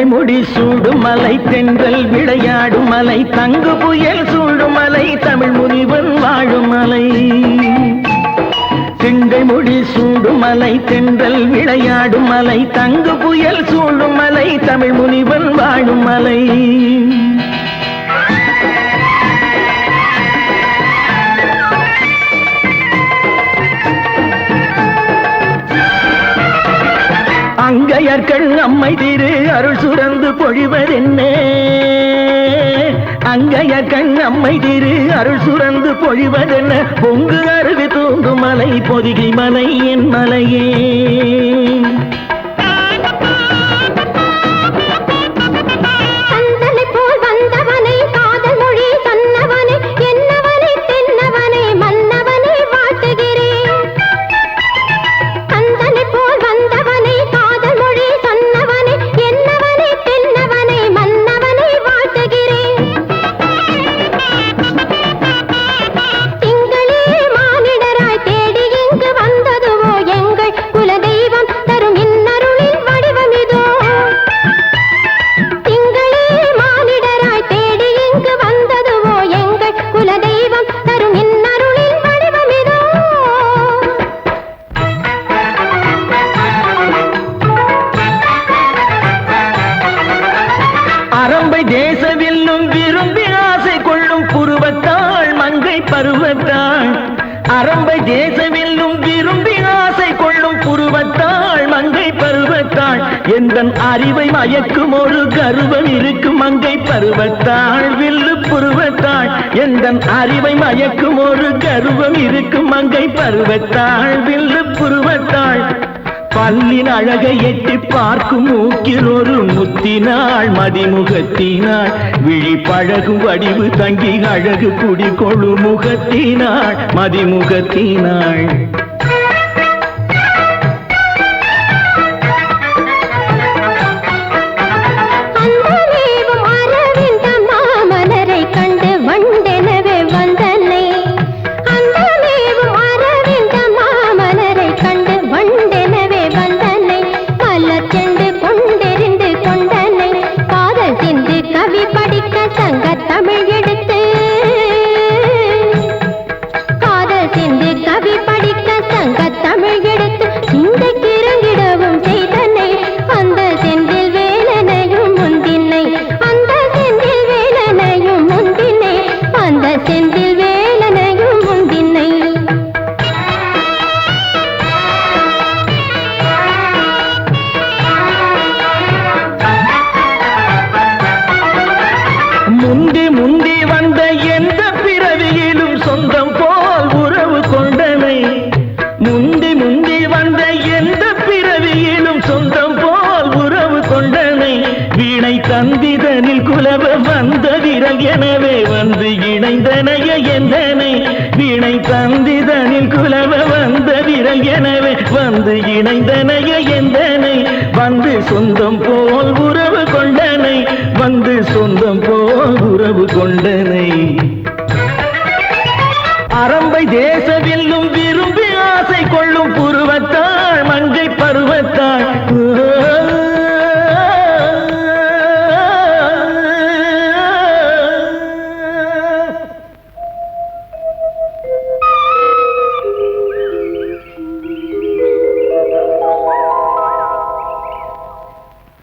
முடி சூடும் மலை தென்றல் விளையாடும் மலை தங்கு புயல் சூடும் மலை தமிழ் முனிவன் வாழும் மலை. திங்கை முடி சூடும் மலை தென்றல் விளையாடும் மலை தங்கு புயல் சூடும் மலை தமிழ் முனிவன் வாழும் மலை. அங்கையர்கள் அம்மை திரு அருள் சுரந்து பொழிவதென்ன? அங்கையர்கள் அம்மை திரு அருள் சுரந்து பொழிவதென்ன? பொங்கு அருவி தூங்கும் மலை பொதிகை மலை என் மலையே. அரம்பை தேசவில்லும் விரும்பி ஆசை கொள்ளும் புருவத்தாள் மங்கை பருவத்தாள். எந்தன் அறிவை மயக்கும் ஒரு கருவம் இருக்கும் மங்கை பருவத்தாள் வில்லு புருவத்தாள். எந்தன் அறிவை மயக்கும் ஒரு கருவம் இருக்கும் மங்கை பருவத்தாள் வில்லு புருவத்தாள். பல்லின் அழகை எட்டி பார்க்கும் மூக்கில் ஒரு முகத்தினாள் மதிமுகத்தினாள் விழி பழகும் வடிவு தங்கி அழகு குடி கொழு முகத்தினாள் மதிமுகத்தினாள் தந்திதனில் குலவ வந்த விரல் எனவே வந்து இணைந்தனைய எந்தனை? வினை தந்திதனில் குலவ வந்த விரல் எனவே வந்து இணைந்தனைய எந்தனை? வந்து சொந்தம் போல் உறவு கொண்டனை வந்து சொந்தம் போல் உறவு கொண்டனை.